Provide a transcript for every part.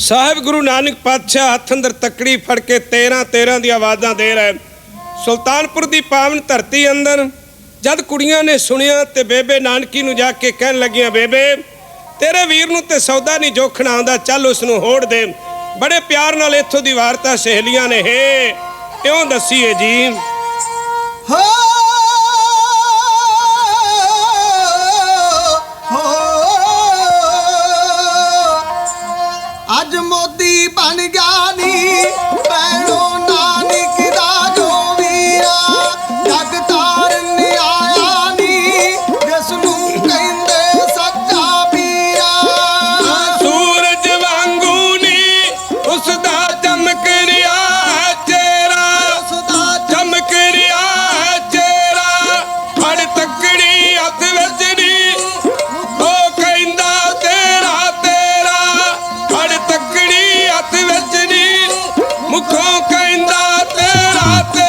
ਸਾਹਿਬ ਗੁਰੂ ਨਾਨਕ ਪਾਤਸ਼ਾਹ ਹੱਥ ਅੰਦਰ ਤਕੜੀ ਫੜ ਕੇ 13 13 ਦੀ ਆਵਾਜ਼ਾਂ ਦੇ ਰਹੇ। ਸੁਲਤਾਨਪੁਰ ਦੀ ਪਾਵਨ ਧਰਤੀ ਅੰਦਰ ਜਦ ਕੁੜੀਆਂ ਨੇ ਸੁਣਿਆ ਤੇ ਬੇਬੇ ਨਾਨਕੀ ਨੂੰ ਜਾ ਕੇ ਕਹਿਣ ਲੱਗੀਆਂ, ਬੇਬੇ, ਤੇਰੇ ਵੀਰ ਨੂੰ ਤੇ ਸੌਦਾ ਨਹੀਂ ਜੋਖਣਾ ਆਉਂਦਾ, ਚੱਲ ਉਸ ਨੂੰ ਹੋੜ ਦੇ। ਬੜੇ ਪਿਆਰ ਨਾਲ ਇੱਥੋਂ ਦੀ ਵਾਰਤਾ ਸਹੇਲੀਆਂ ਨੇ, ਹੇ, ਇਉਂ ਦਸੀਏ ਜੀ। ਹੋ ਦੀ ਬਣ ਗਿਆ ਨੀ ਪੈਣੋ ਨਾਨਕ ਦਾ ਜੋ ਵੀਰਾ ਜਗ ਤਾਰਨ ਆ Que indate, indate.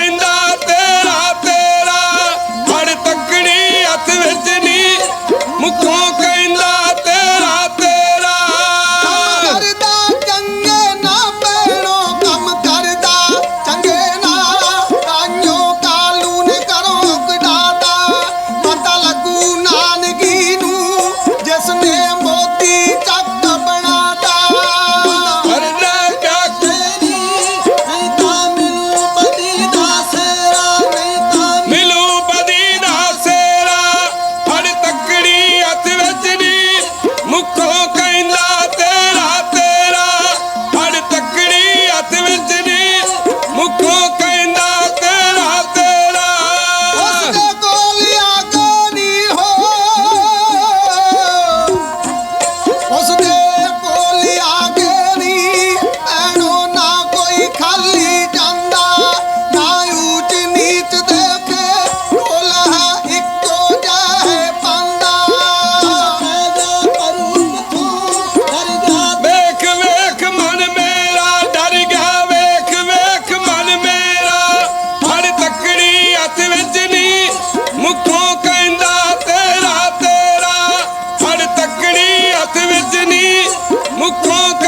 Venga. no conto.